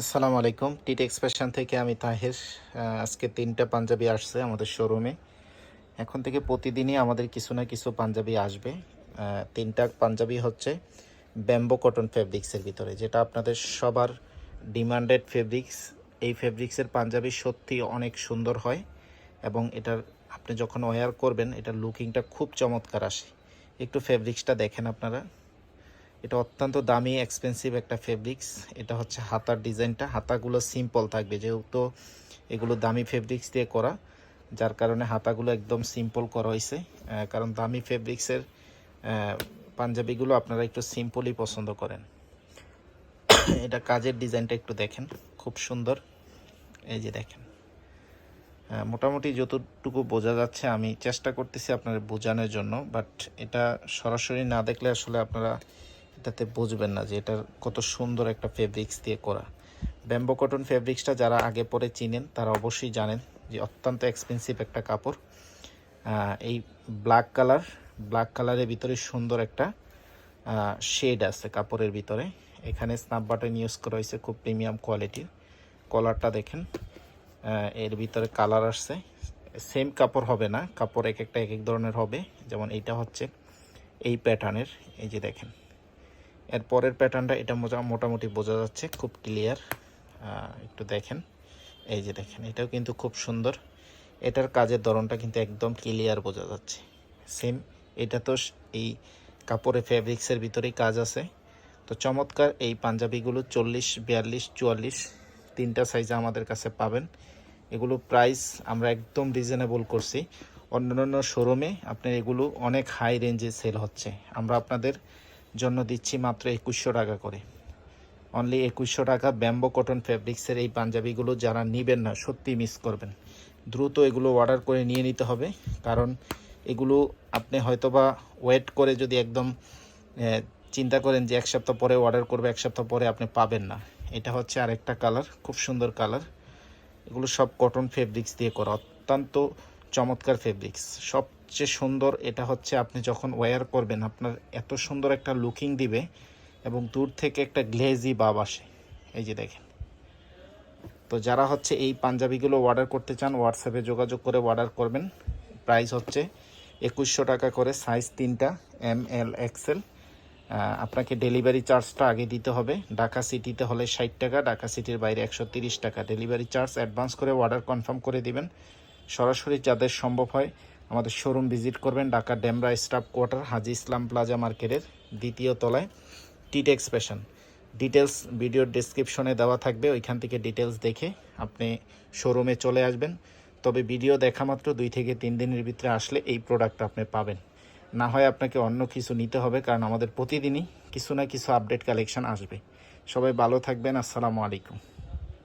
আসসালামু আলাইকুম। টিট এক্সপ্রেশন থেকে আমি তাহের। আজকে তিনটা পাঞ্জাবি আসছে আমাদের শোরুমে এখন থেকে প্রতিদিনই আমাদের কিছু না কিছু পাঞ্জাবি আসবে। তিনটা পাঞ্জাবি হচ্ছে ব্যাম্বো কটন ফেব্রিক্সের ভিতরে, যেটা আপনাদের সবার ডিমান্ডেড ফেব্রিক্স এই ফেব্রিক্সের পাঞ্জাবি সত্যি অনেক সুন্দর হয় এবং এটার আপনি যখন ওয়্যার করবেন, এটার লুকিংটা খুব চমৎকার আসে। একটু ফেব্রিক্সটা দেখেন আপনারা। এটা অত্যন্ত দামি এক্সপেন্সিভ একটা ফেব্রিক্স এটা হচ্ছে হাতার ডিজাইনটা। হাতাগুলো সিম্পল থাকবে, যেহেতু এগুলো দামি ফেব্রিক্স দিয়ে করা, যার কারণে হাতাগুলো একদম সিম্পল করা হয়েছে। কারণ দামি ফেব্রিক্সের পাঞ্জাবিগুলো আপনারা একটু সিম্পলই পছন্দ করেন। এটা কাজের ডিজাইনটা একটু দেখেন, খুব সুন্দর। এই যে দেখেন। মোটামুটি যতটুকু বোঝা যাচ্ছে, আমি চেষ্টা করতেছি আপনার বোঝানোর জন্য বাট এটা সরাসরি না দেখলে আসলে আপনারা এটাতে বুঝবেন না যে এটার কত সুন্দর একটা ফেব্রিক্স দিয়ে করা। ব্যাম্বো কটন ফেব্রিক্সটা যারা আগে পরে চিনেন, তারা অবশ্যই জানেন যে অত্যন্ত এক্সপেন্সিভ একটা কাপড়। এই ব্ল্যাক কালার ব্ল্যাক কালারের ভিতরে সুন্দর একটা শেড আছে কাপড়ের ভিতরে। এখানে স্ন্যাপ বাটন ইউজ করা হয়েছে খুব প্রিমিয়াম কোয়ালিটির কলারটা দেখেন এর ভিতরে কালার আসছে। সেম কাপড় হবে না, কাপড় এক একটা এক এক ধরনের হবে। যেমন এইটা হচ্ছে এই প্যাটার্নের এই যে দেখেন। এর পরের প্যাটার্নটা এটা মোটা- মোটামুটি বোঝা যাচ্ছে, খুব ক্লিয়ার একটু দেখেন। এই যে দেখেন, এটাও কিন্তু খুব সুন্দর। এটার কাজের ধরনটা কিন্তু একদম ক্লিয়ার বোঝা যাচ্ছে। সেম এটা তো এই কাপড়ে ফেব্রিক্সের ভিতরেই কাজ আছে। তো চমৎকার এই পাঞ্জাবিগুলো চল্লিশ, বিয়াল্লিশ, চুয়াল্লিশ, তিনটা সাইজে আমাদের কাছে পাবেন। এগুলো প্রাইস আমরা একদম রিজনেবল করছি। অন্যান্য শোরুমে আপনার এগুলো অনেক হাই রেঞ্জে সেল হচ্ছে। আমরা আপনাদের জন্য দিচ্ছি মাত্র একুশশো টাকা করে। অনলি একুশশো টাকা ব্যাম্বো কটন ফেব্রিক্সের এই পাঞ্জাবিগুলো যারা নেবেন না সত্যি মিস করবেন। দ্রুত এগুলো অর্ডার করে নিয়ে নিতে হবে, কারণ এগুলো আপনি হয়তোবা ওয়েট করে যদি একদম চিন্তা করেন যে এক সপ্তাহ পরে অর্ডার করবে, এক সপ্তাহ পরে আপনি পাবেন না। এটা হচ্ছে আরেকটা কালার খুব সুন্দর কালার এগুলো সব কটন ফেব্রিক্স দিয়ে করা, অত্যন্ত চমৎকার ফেব্রিক্স সবচেয়ে সুন্দর এটা হচ্ছে আপনি যখন ওয়্যার করবেন, আপনার এত সুন্দর একটা লুকিং দিবে এবং দূর থেকে একটা গ্লেজি বাব আসে। এই যে দেখেন। তো যারা হচ্ছে এই পাঞ্জাবিগুলো অর্ডার করতে চান হোয়াটসঅ্যাপে যোগাযোগ করে অর্ডার করবেন। প্রাইস হচ্ছে একুশশো টাকা করে সাইজ তিনটা এম এল এক্সেল আপনাকে ডেলিভারি চার্জটা আগে দিতে হবে। ঢাকা সিটিতে হলে ষাট টাকা, ঢাকা সিটির বাইরে একশো টাকা। ডেলিভারি চার্জ অ্যাডভান্স করে অর্ডার কনফার্ম করে দিবেন। সরাসরি যাদের সম্ভব হয় আমাদের শোরুম ভিজিট করবেন Dhaka Demra staff quarter, Haji Islam plaza মার্কেটের দ্বিতীয় তলায় টিট এক্সপ্রেশন ডিটেলস ভিডিওর ডেসক্রিপশনে দেওয়া থাকবে, ওইখান থেকে ডিটেলস দেখে আপনি শোরুমে চলে আসবেন। তবে ভিডিও দেখা মাত্র দুই থেকে তিন দিনের ভিতরে আসলে এই প্রোডাক্টটা আপনি পাবেন। না হয় আপনাকে অন্য কিছু নিতে হবে, কারণ আমাদের প্রতিদিনই কিছু না কিছু আপডেট কালেকশন আসবে। সবাই ভালো থাকবেন, আসসালামু আলাইকুম।